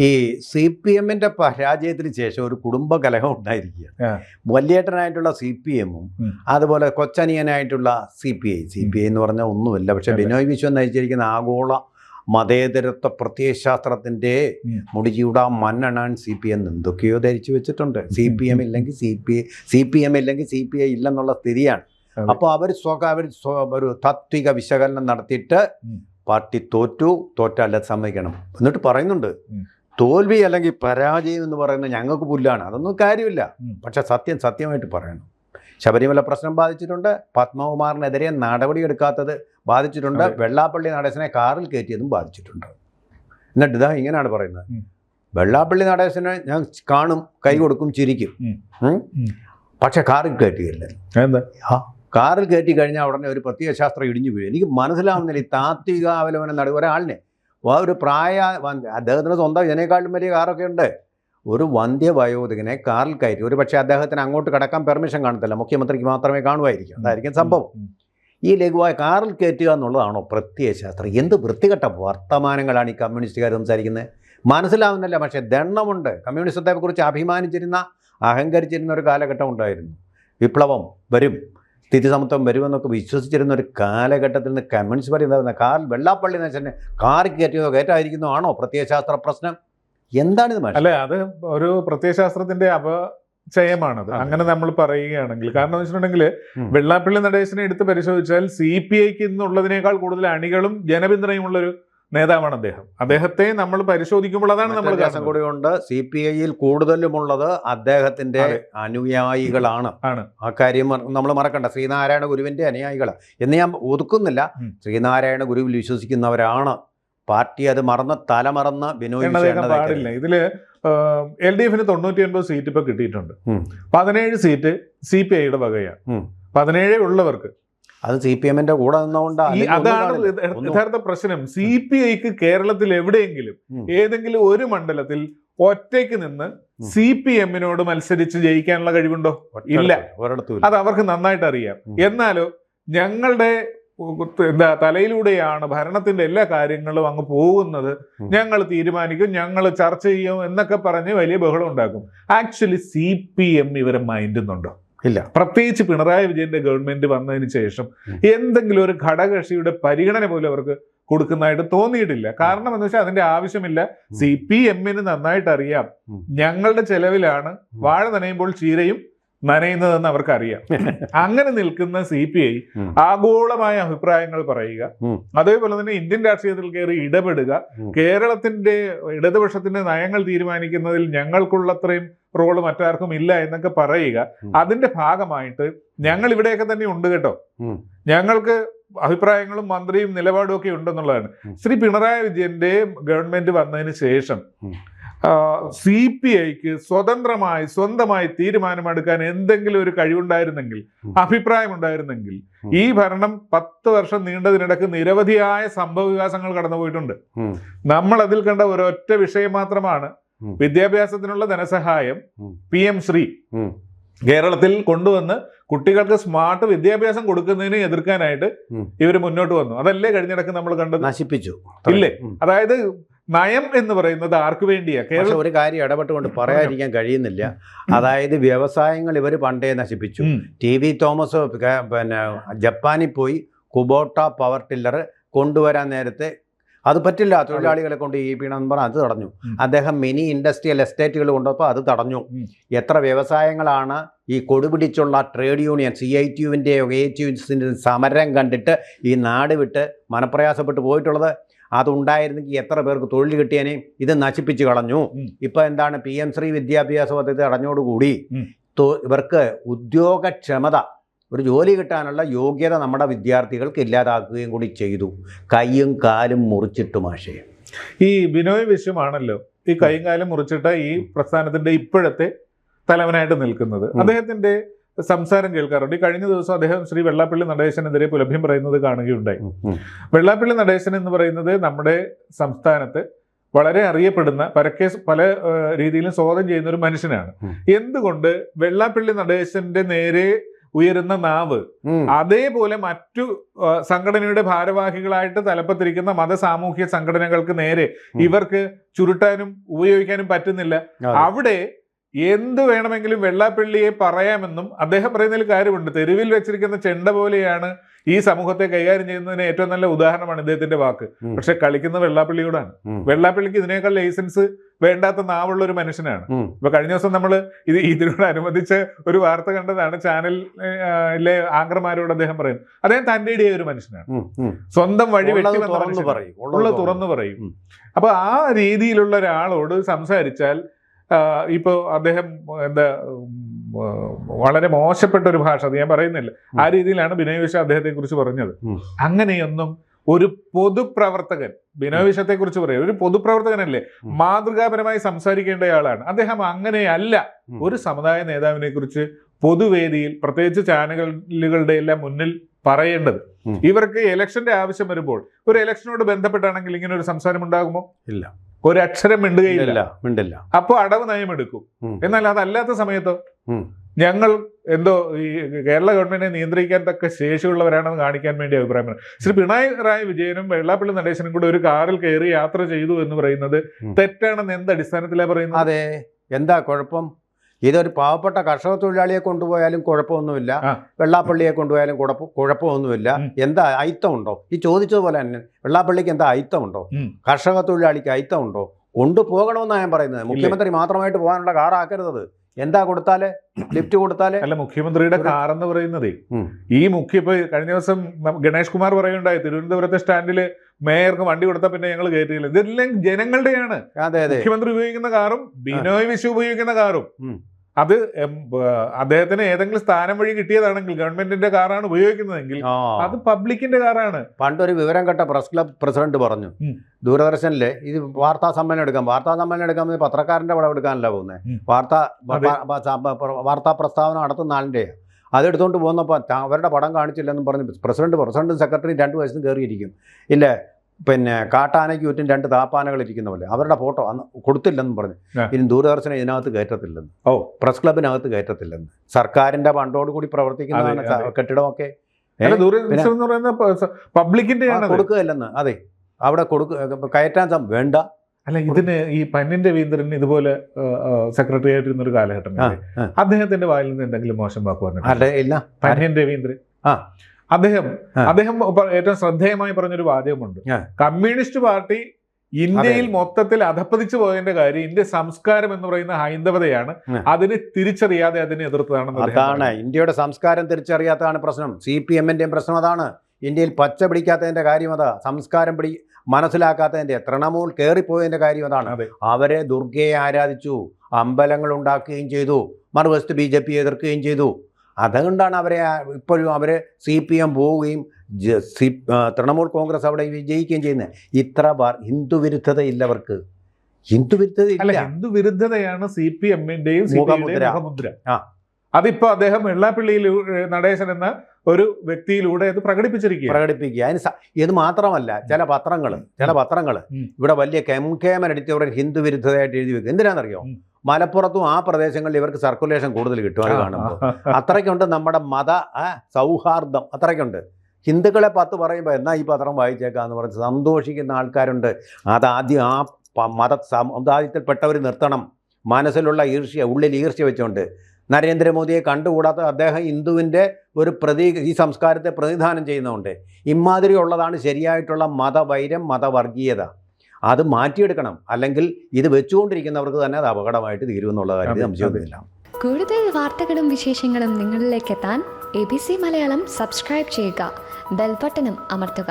ഈ C P എമ്മിന്റെ പരാജയത്തിന് ശേഷം ഒരു കുടുംബ കലഹം ഉണ്ടായിരിക്കുക. വലിയേട്ടനായിട്ടുള്ള സി പി എമ്മും അതുപോലെ കൊച്ചനിയനായിട്ടുള്ള C P I C P I എന്ന് പറഞ്ഞാൽ ഒന്നുമില്ല. പക്ഷെ. ബിനോയ് വിശ്വം നയിച്ചിരിക്കുന്ന ആഗോള മതേതരത്വ പ്രത്യയശാസ്ത്രത്തിന്റെ. മുടിചൂടാ മണ്ണെണ്ണാൻ സി പി എം എന്തൊക്കെയോ ധരിച്ചു വെച്ചിട്ടുണ്ട്. സി പി എം ഇല്ലെങ്കിൽ C P I C P M ഇല്ലെങ്കിൽ സി പി ഐ ഇല്ലെന്നുള്ള സ്ഥിതിയാണ്. അപ്പോൾ അവർ സ്വക അവർ ഒരു താത്വിക വിശകലനം നടത്തിയിട്ട് പാർട്ടി തോറ്റു തോറ്റല്ല സമ്മതിക്കണം. എന്നിട്ട് പറയുന്നുണ്ട്. തോൽവി അല്ലെങ്കിൽ പരാജയം എന്ന് പറയുന്നത് ഞങ്ങൾക്ക് പുല്ലാണ്. അതൊന്നും കാര്യമില്ല. പക്ഷെ സത്യം സത്യമായിട്ട് പറയണം. ശബരിമല പ്രശ്നം ബാധിച്ചിട്ടുണ്ട്. പത്മകുമാറിനെതിരെ നടപടിയെടുക്കാത്തത് ബാധിച്ചിട്ടുണ്ട്. വെള്ളാപ്പള്ളി നടേശനെ കാറിൽ കയറ്റിയതും ബാധിച്ചിട്ടുണ്ട്. എന്നിട്ട് ഇതാ ഇങ്ങനെയാണ് പറയുന്നത്. വെള്ളാപ്പള്ളി നടേശനെ ഞാൻ കാണും കൈ കൊടുക്കും ചിരിക്കും. പക്ഷെ കാറിൽ കയറ്റിയില്ല. കാറിൽ കയറ്റി കഴിഞ്ഞാൽ ഉടനെ ഒരു പ്രത്യയശാസ്ത്രം ഇടിഞ്ഞു വീഴും. എനിക്ക് മനസ്സിലാവുന്നില്ല ഈ താത്വിക അവലോകനം നട ഒരാളിനെ ആ ഒരു പ്രായ അദ്ദേഹത്തിന് സ്വന്തം ഇതിനേക്കാളും വലിയ കാറൊക്കെ ഉണ്ട്. ഒരു വന്ധ്യ വയോധികനെ കാറിൽ കയറ്റി ഒരു പക്ഷേ അദ്ദേഹത്തിന് അങ്ങോട്ട് കടക്കാൻ പെർമിഷൻ കാണത്തില്ല. മുഖ്യമന്ത്രിക്ക് മാത്രമേ കാണുമായിരിക്കും. അതായിരിക്കും സംഭവം. ഈ ലഘുവായ കാറിൽ കയറ്റുക എന്നുള്ളതാണോ പ്രത്യയശാസ്ത്രം എന്ത് വൃത്തികെട്ട വർത്തമാനങ്ങളാണ് ഈ കമ്മ്യൂണിസ്റ്റുകാർ സംസാരിക്കുന്നത്? മനസ്സിലാവുന്നില്ല പക്ഷേ ദണ്ണമുണ്ട് കമ്മ്യൂണിസത്തെക്കുറിച്ച് അഭിമാനിച്ചിരുന്ന അഹങ്കരിച്ചിരുന്ന ഒരു കാലഘട്ടം ഉണ്ടായിരുന്നു. വിപ്ലവം വരും. സ്ഥിതിസമത്വം വരുമെന്നൊക്കെ വിശ്വസിച്ചിരുന്ന ഒരു കാലഘട്ടത്തിൽ നിന്ന് കമ്മ്യൂണിസ്റ്റ് പാർട്ടി എന്താ കാർ വെള്ളാപ്പള്ളി തന്നെ കാറിൽ കയറ്റിയതോ കയറ്റായിരിക്കുന്നോ ആണോ പ്രത്യയശാസ്ത്ര പ്രശ്നം? എന്താണിത് അല്ലെ അത് ഒരു പ്രത്യയശാസ്ത്രത്തിന്റെ അപചയമാണത്. അങ്ങനെ നമ്മൾ പറയുകയാണെങ്കിൽ. കാരണം എന്ന് വെച്ചിട്ടുണ്ടെങ്കിൽ. വെള്ളാപ്പള്ളി നടേശനെ എടുത്ത് പരിശോധിച്ചാൽ സി പി ഐക്ക് ഇന്നുള്ളതിനേക്കാൾ കൂടുതൽ അണികളും ജനപിന്തുണയുമുള്ള ഒരു നേതാവാണ് അദ്ദേഹം. അദ്ദേഹത്തെ നമ്മൾ പരിശോധിക്കുമ്പോൾ അതാണ് നമ്മൾ കൂടി കൊണ്ട് സി പി ഐയിൽ കൂടുതലുമുള്ളത് അദ്ദേഹത്തിന്റെ അനുയായികളാണ്. ആണ്. ആ കാര്യം നമ്മൾ മറക്കണ്ട. ശ്രീനാരായണ ഗുരുവിന്റെ അനുയായികളാണ് എന്ന് ഞാൻ ഒതുക്കുന്നില്ല. ശ്രീനാരായണ ഗുരുവിൽ വിശ്വസിക്കുന്നവരാണ്. പാർട്ടി അത് മറന്ന് തലമറന്ന് എണ്ണതേക്കാൻ പാടില്ല. ഇതിൽ എൽ ഡി എഫിന് തൊണ്ണൂറ്റി ഒൻപത് സീറ്റ് ഇപ്പൊ കിട്ടിയിട്ടുണ്ട്. പതിനേഴ് സീറ്റ് സി പി ഐയുടെ വകയാണ്. പതിനേഴേ ഉള്ളവർക്ക് അത് സി പി എമ്മിന്റെ കൂടെ നിന്നുകൊണ്ട് അതാണ്. യഥാർത്ഥ പ്രശ്നം. സി പി ഐക്ക് കേരളത്തിൽ എവിടെയെങ്കിലും ഏതെങ്കിലും ഒരു മണ്ഡലത്തിൽ ഒറ്റയ്ക്ക് നിന്ന്. സി പി എമ്മിനോട് മത്സരിച്ച് ജയിക്കാനുള്ള കഴിവുണ്ടോ? ഇല്ല. അത് അവർക്ക് നന്നായിട്ട് അറിയാം. എന്നാലോ ഞങ്ങളുടെ എന്താ തലയിലൂടെയാണ് ഭരണത്തിന്റെ എല്ലാ കാര്യങ്ങളും അങ്ങ് പോകുന്നത്. ഞങ്ങൾ തീരുമാനിക്കും ഞങ്ങൾ ചർച്ച ചെയ്യും എന്നൊക്കെ പറഞ്ഞ് വലിയ ബഹളം ഉണ്ടാക്കും. ആക്ച്വലി സി പി എം ഇവരെ മൈൻഡുന്നുണ്ടോ ഇല്ല. പ്രത്യേകിച്ച് പിണറായി വിജയന്റെ ഗവൺമെന്റ് വന്നതിന് ശേഷം എന്തെങ്കിലും ഒരു ഘടകകക്ഷിയുടെ പരിഗണന പോലും അവർക്ക് കൊടുക്കുന്നതായിട്ട് തോന്നിയിട്ടില്ല. കാരണം എന്ന് വെച്ചാൽ അതിന്റെ ആവശ്യമില്ല. സി പി എമ്മിന് നന്നായിട്ട് അറിയാം ഞങ്ങളുടെ ചെലവിലാണ് വാഴ നനയുമ്പോൾ ചീരയും നനയുന്നതെന്ന് അവർക്കറിയാം. അങ്ങനെ നിൽക്കുന്ന സി പി ഐ ആഗോളമായ അഭിപ്രായങ്ങൾ പറയുക. അതേപോലെ തന്നെ ഇന്ത്യൻ രാഷ്ട്രീയത്തിൽ കയറി ഇടപെടുക. കേരളത്തിന്റെ ഇടതുപക്ഷത്തിന്റെ നയങ്ങൾ തീരുമാനിക്കുന്നതിൽ ഞങ്ങൾക്കുള്ളത്രയും റോൾ മറ്റാർക്കും ഇല്ല എന്നൊക്കെ പറയുക. അതിന്റെ ഭാഗമായിട്ട് ഞങ്ങൾ ഇവിടെയൊക്കെ തന്നെ ഉണ്ട് കേട്ടോ. ഞങ്ങൾക്ക് അഭിപ്രായങ്ങളും മന്ത്രിയും നിലപാടും ഒക്കെ ഉണ്ടെന്നുള്ളതാണ്. ശ്രീ പിണറായി വിജയന്റെ ഗവൺമെന്റ് വന്നതിന് ശേഷം. സി പി ഐക്ക് സ്വതന്ത്രമായി സ്വന്തമായി തീരുമാനമെടുക്കാൻ എന്തെങ്കിലും ഒരു കഴിവുണ്ടായിരുന്നെങ്കിൽ അഭിപ്രായമുണ്ടായിരുന്നെങ്കിൽ അഭിപ്രായം ഉണ്ടായിരുന്നെങ്കിൽ ഈ ഭരണം പത്ത് വർഷം നീണ്ടതിനിടക്ക് നിരവധിയായ സംഭവ വികാസങ്ങൾ കടന്നുപോയിട്ടുണ്ട്. നമ്മൾ അതിൽ കണ്ട ഒരൊറ്റ വിഷയം മാത്രമാണ്. വിദ്യാഭ്യാസത്തിനുള്ള ധനസഹായം. പി എം ശ്രീ കേരളത്തിൽ കൊണ്ടുവന്ന് കുട്ടികൾക്ക് സ്മാർട്ട് വിദ്യാഭ്യാസം കൊടുക്കുന്നതിനെ എതിർക്കാനായിട്ട്. ഇവർ മുന്നോട്ട് വന്നു. അതല്ലേ കഴിഞ്ഞിടക്ക് നമ്മൾ കണ്ടത്? നശിപ്പിച്ചു. ഇല്ലേ? അതായത് നയം എന്ന് പറയുന്നത് ആർക്ക് വേണ്ടിയാ? കേരളം ഒരു കാര്യം ഇടപെട്ടുകൊണ്ട് പറയാതിരിക്കാൻ കഴിയുന്നില്ല. അതായത് വ്യവസായങ്ങൾ ഇവർ പണ്ടേ നശിപ്പിച്ചു. ടി വി തോമസ് പിന്നെ ജപ്പാനിൽ പോയി കുബോട്ട പവർ ടില്ലർ കൊണ്ടുവരാൻ നേരത്തെ അത് പറ്റില്ല. തൊഴിലാളികളെ കൊണ്ട് ഈ പീണെന്ന് പറഞ്ഞാൽ അത് തടഞ്ഞു. അദ്ദേഹം മിനി ഇൻഡസ്ട്രിയൽ എസ്റ്റേറ്റുകൾ കൊണ്ടപ്പോൾ അത് തടഞ്ഞു. എത്ര വ്യവസായങ്ങളാണ് ഈ കൊടുപിടിച്ചുള്ള trade union C I T യുവിന്റെയോ A T യുസിന്റെ സമരം കണ്ടിട്ട് ഈ നാട് വിട്ട് മനപ്രയാസപ്പെട്ട് പോയിട്ടുള്ളത്? അതുണ്ടായിരുന്നെങ്കിൽ എത്ര പേർക്ക് തൊഴിൽ കിട്ടിയനെ? ഇത് നശിപ്പിച്ചു കളഞ്ഞു. ഇപ്പോൾ ഇപ്പം എന്താണ് പി എം ശ്രീ വിദ്യാഭ്യാസ പദ്ധതി അടഞ്ഞോടുകൂടി ഇവർക്ക് ഉദ്യോഗക്ഷമത ഒരു ജോലി കിട്ടാനുള്ള യോഗ്യത നമ്മുടെ വിദ്യാർത്ഥികൾക്ക് ഇല്ലാതാക്കുകയും കൂടി ചെയ്തു. കൈയും കാലും മുറിച്ചിട്ടു മാഷേ. ഈ ബിനോയ് വിശ്വമാണല്ലോ. ഈ കൈയും കാലും മുറിച്ചിട്ട ഈ പ്രസ്ഥാനത്തിന്റെ ഇപ്പോഴത്തെ തലവനായിട്ട് നിൽക്കുന്നത്. അദ്ദേഹത്തിന്റെ സംസാരം കേൾക്കാറുണ്ട്. ഈ കഴിഞ്ഞ ദിവസം അദ്ദേഹം ശ്രീ വെള്ളാപ്പള്ളി നടേശനെതിരെ പുലഭ്യം പറയുന്നത് കാണുകയുണ്ടായി. വെള്ളാപ്പള്ളി നടേശൻ എന്ന് പറയുന്നത് നമ്മുടെ സംസ്ഥാനത്ത് വളരെ അറിയപ്പെടുന്ന പരക്കെ പല രീതിയിലും സ്വാഗതം ചെയ്യുന്ന ഒരു മനുഷ്യനാണ്. എന്തുകൊണ്ട് വെള്ളാപ്പള്ളി നടേശന്റെ നേരെ ഉയരുന്ന നാവ്. അതേപോലെ മറ്റു സംഘടനയുടെ ഭാരവാഹികളായിട്ട് തലപ്പത്തിരിക്കുന്ന മത സാമൂഹ്യ സംഘടനകൾക്ക് നേരെ ഇവർക്ക് ചുരുട്ടാനും ഉപയോഗിക്കാനും പറ്റുന്നില്ല. അവിടെ എന്ത് വേണമെങ്കിലും വെള്ളാപ്പള്ളിയെ പറയാമെന്നും അദ്ദേഹം പറയുന്നതിൽ കാര്യമുണ്ട്. തെരുവിൽ വെച്ചിരിക്കുന്ന ചെണ്ട പോലെയാണ് ഈ സമൂഹത്തെ കൈകാര്യം ചെയ്യുന്നതിന് ഏറ്റവും നല്ല ഉദാഹരണമാണ് ഇദ്ദേഹത്തിന്റെ വാക്ക്. പക്ഷെ കളിക്കുന്ന വെള്ളാപ്പള്ളിയോടാണ്. വെള്ളാപ്പള്ളിക്ക് ഇതിനേക്കാൾ ലൈസൻസ് വേണ്ടാത്ത നാവുള്ള ഒരു മനുഷ്യനാണ്. ഇപ്പൊ കഴിഞ്ഞ ദിവസം നമ്മൾ ഇത് ഇതിനോടനുബന്ധിച്ച് ഒരു വാർത്ത കണ്ടതാണ്. ചാനലിലെ ആങ്കർമാരോട് അദ്ദേഹം പറയുന്നത് അദ്ദേഹം തന്റെ ഇടയ ഒരു മനുഷ്യനാണ്. സ്വന്തം വഴി വെട്ടി പറയും. ഉള്ള തുറന്നു പറയും. അപ്പൊ ആ രീതിയിലുള്ള ഒരാളോട് സംസാരിച്ചാൽ ആ, ഇപ്പൊ അദ്ദേഹം എന്താ വളരെ മോശപ്പെട്ട ഒരു ഭാഷ അത് ഞാൻ പറയുന്നില്ല ആ രീതിയിലാണ് ബിനോയ് വിശ്വ അദ്ദേഹത്തെ കുറിച്ച് പറഞ്ഞത് അങ്ങനെയൊന്നും ഒരു പൊതുപ്രവർത്തകൻ ബിനോയ് വിശ്വത്തെ കുറിച്ച് പറയാം ഒരു പൊതുപ്രവർത്തകനല്ലേ. മാതൃകാപരമായി സംസാരിക്കേണ്ടയാളാണ് അദ്ദേഹം അങ്ങനെയല്ല. ഒരു സമുദായ നേതാവിനെ കുറിച്ച് പൊതുവേദിയിൽ പ്രത്യേകിച്ച് ചാനലുകളുടെ എല്ലാം മുന്നിൽ പറയേണ്ടത്. ഇവർക്ക് ഇലക്ഷന്റെ ആവശ്യം വരുമ്പോൾ ഒരു ഇലക്ഷനോട് ബന്ധപ്പെട്ടാണെങ്കിൽ ഇങ്ങനെ ഒരു സംസാരം ഉണ്ടാകുമോ ഇല്ല. ഒരു അക്ഷരം മിണ്ടുകയില്ല മിണ്ടില്ല. അപ്പോൾ അടവ് നയം എടുക്കും എന്നാൽ അതല്ലാത്ത സമയത്തോ ഞങ്ങൾ എന്തോ ഈ കേരള ഗവൺമെന്റിനെ നിയന്ത്രിക്കാൻ തക്ക ശേഷിയുള്ളവരാണെന്ന് കാണിക്കാൻ വേണ്ടി അഭിപ്രായം. ശ്രീ പിണറായി റായ് വിജയനും വെള്ളാപ്പള്ളി നടേശനും കൂടെ ഒരു കാറിൽ കയറി യാത്ര ചെയ്തു എന്ന് പറയുന്നത്. തെറ്റാണെന്ന് എന്ത് അടിസ്ഥാനത്തിലാണ് പറയുന്നത്? അതെ. എന്താ കുഴപ്പം? ഇതൊരു പാവപ്പെട്ട കർഷക തൊഴിലാളിയെ കൊണ്ടുപോയാലും കുഴപ്പമൊന്നുമില്ല. വെള്ളാപ്പള്ളിയെ കൊണ്ടുപോയാലും കുഴപ്പ കുഴപ്പമൊന്നുമില്ല. എന്താ അയിത്തമുണ്ടോ? ഈ ചോദിച്ചതുപോലെ തന്നെ വെള്ളാപ്പള്ളിക്ക് എന്താ അയിത്തമുണ്ടോ. കർഷക തൊഴിലാളിക്ക് അയിത്തമുണ്ടോ? കൊണ്ടുപോകണമെന്നാണ് ഞാൻ പറയുന്നത്. മുഖ്യമന്ത്രി മാത്രമായിട്ട് പോകാനുള്ള കാറാക്കരുത് എന്താ കൊടുത്താൽ? ലിഫ്റ്റ് കൊടുത്താൽ? അല്ല മുഖ്യമന്ത്രിയുടെ കാർ എന്ന് പറയുന്നതേ ഈ മുഖ്യ ഇപ്പൊ കഴിഞ്ഞ ദിവസം ഗണേഷ് കുമാർ പറയുണ്ടായി തിരുവനന്തപുരത്തെ സ്റ്റാൻഡിൽ മേയർക്ക് വണ്ടി കൊടുത്താൽ പിന്നെ ഞങ്ങൾ കയറ്റിയില്ല ഇതെല്ലാം ജനങ്ങളുടെയാണ്. മുഖ്യമന്ത്രി ഉപയോഗിക്കുന്ന കാറും ബിനോയ് വിശ്വ ഉപയോഗിക്കുന്ന കാറും. അത് അദ്ദേഹത്തിന് ഏതെങ്കിലും സ്ഥാനം വഴി കിട്ടിയതാണെങ്കിൽ ഗവൺമെന്റിന്റെ കാറാണ് ഉപയോഗിക്കുന്നതെങ്കിൽ അത് പബ്ലിക്കിന്റെ കാറാണ്. പണ്ടൊരു വിവരം കേട്ട പ്രസ് ക്ലബ് പ്രസിഡന്റ് പറഞ്ഞു. ദൂരദർശനിലെ ഇത് വാർത്താ സമ്മേളനം എടുക്കാം വാർത്താ സമ്മേളനം എടുക്കാൻ പത്രക്കാരന്റെ പടം എടുക്കാനല്ല പോകുന്നത് വാർത്താ വാർത്താ പ്രസ്താവന നടത്തുന്ന ആളിന്റെ അതെടുത്തോണ്ട് പോകുന്നപ്പോൾ അവരുടെ പടം കാണിച്ചില്ലെന്നും പറഞ്ഞ് പ്രസിഡന്റ് പ്രസിഡന്റും സെക്രട്ടറിയും രണ്ടു വയസ്സിന് കയറിയിരിക്കും ഇല്ല? പിന്നെ കാട്ടാനയ്ക്ക് ചുറ്റും രണ്ട് താപ്പാനകൾ ഇരിക്കുന്ന പോലെ. അവരുടെ ഫോട്ടോ അന്ന് കൊടുത്തില്ലെന്നും പറഞ്ഞു. ഇനി ദൂരദർശനം ഇതിനകത്ത് കയറ്റത്തില്ലെന്ന്. ഓ. പ്രസ് ക്ലബിനകത്ത് കയറ്റത്തില്ലെന്ന്. സർക്കാരിന്റെ ഫണ്ടോട് കൂടി പ്രവർത്തിക്കുന്ന. കെട്ടിടമൊക്കെ. അല്ല ദൂരദർശനം എന്ന് പറയുന്ന പ- പബ്ലിക്കിന്റെയാണ് അത്. കൊടുക്കുകയല്ലെന്ന്. അതെ. അവിടെ കൊടുക്ക കയറ്റാൻ വേണ്ട. അല്ല ഇതിന് ഈ പന്നിൻ രവീന്ദ്രൻ ഇതുപോലെ സെക്രട്ടറി ആയിട്ടിരുന്ന ഒരു കാലഘട്ടം. അദ്ദേഹത്തിന്റെ വായിൽ നിന്ന് എന്തെങ്കിലും മോശം വാക്ക് അല്ലെ ഇല്ല. പന്യൻ രവീന്ദ്രൻ ആ. അദ്ദേഹം. അദ്ദേഹം ഏറ്റവും ശ്രദ്ധേയമായി പറഞ്ഞൊരു വാചകമുണ്ട്. കമ്മ്യൂണിസ്റ്റ് പാർട്ടി ഇന്ത്യയിൽ മൊത്തത്തിൽ അധപ്പതിച്ചു പോയതിന്റെ കാര്യം ഇന്ത്യ സംസ്കാരം എന്ന് പറയുന്ന ഹൈന്ദവതയാണ്. അതിന് തിരിച്ചറിയാതെ അതിനെ എതിർത്തതാണെന്ന് അദ്ദേഹം അതാണ്. ഇന്ത്യയുടെ സംസ്കാരം തിരിച്ചറിയാത്തതാണ് പ്രശ്നം. സി പി എമ്മിന്റെയും പ്രശ്നം അതാണ്. ഇന്ത്യയിൽ പച്ച പിടിക്കാത്തതിന്റെ കാര്യം അതാ. സംസ്കാരം പിടി മനസ്സിലാക്കാത്തതിന്റെ തൃണമൂൽ കയറിപ്പോയതിന്റെ കാര്യം അതാണ്. അവരെ ദുർഗയെ ആരാധിച്ചു അമ്പലങ്ങൾ ഉണ്ടാക്കുകയും ചെയ്തു മറുവശത്ത് ബി ജെ പി എതിർക്കുകയും ചെയ്തു. അതുകൊണ്ടാണ് അവരെ ഇപ്പോഴും അവർ സി പി എം പോവുകയും സി തൃണമൂൽ കോൺഗ്രസ് അവിടെ വിജയിക്കുകയും ചെയ്യുന്നത് ഇത്ര ബാർ ഹിന്ദു വിരുദ്ധതയില്ല അവർക്ക്. ഹിന്ദു വിരുദ്ധത ഹിന്ദു വിരുദ്ധതയാണ് സി പി എമ്മിന്റെയും മുഖമുദ്ര. അതിപ്പോ അദ്ദേഹം വെള്ളാപ്പള്ളിയിൽ നടേശൻ എന്ന ഒരു വ്യക്തിയിലൂടെ അത് പ്രകടിപ്പിച്ചിരിക്കുക പ്രകടിപ്പിക്കുക. അതിന് ഇത് മാത്രമല്ല ചില പത്രങ്ങൾ ചില പത്രങ്ങൾ ഇവിടെ വലിയ കെം കേമൻ എഡിറ്റോറിയൽ ഹിന്ദു വിരുദ്ധതയായിട്ട് എഴുതി വെക്കും. എന്തിനാണെന്നറിയോ. മലപ്പുറത്തും ആ പ്രദേശങ്ങളിൽ ഇവർക്ക് സർക്കുലേഷൻ കൂടുതൽ കിട്ടും കാണുമ്പോൾ അത്രയ്ക്കുണ്ട് നമ്മുടെ മത സൗഹാർദ്ദം. അത്രയ്ക്കുണ്ട്. ഹിന്ദുക്കളെ പത്ത് പറയുമ്പോൾ എന്നാ ഈ പത്രം വായിച്ചേക്കാന്ന് പറഞ്ഞ് സന്തോഷിക്കുന്ന ആൾക്കാരുണ്ട്. അതാദ്യം ആ മത സമുദായത്തിൽപ്പെട്ടവർ നിർത്തണം. മനസ്സിലുള്ള ഈർഷ്യ ഉള്ളിൽ ഈർഷ്യ വെച്ചുകൊണ്ട്. നരേന്ദ്രമോദിയെ കണ്ടുകൂടാത്ത അദ്ദേഹം ഹിന്ദുവിന്റെ ഒരു പ്രതി ഈ സംസ്കാരത്തെ പ്രതിനിധാനം ചെയ്യുന്നതുകൊണ്ട്. ഇമാതിരി ഉള്ളതാണ് ശരിയായിട്ടുള്ള മതവൈരം മതവർഗീയത. അത് മാറ്റിയെടുക്കണം. അല്ലെങ്കിൽ ഇത് വെച്ചുകൊണ്ടിരിക്കുന്നവർക്ക് തന്നെ അത് അപകടമായിട്ട് തീരുമെന്നുള്ള കാര്യം കാര്യത്തിൽ സംശയമൊന്നുമില്ല കൂടുതൽ വാർത്തകളും വിശേഷങ്ങളും നിങ്ങളിലേക്ക് എത്താൻ A B C Malayalam subscribe ചെയ്യുക. ബെൽബട്ടനും അമർത്തുക.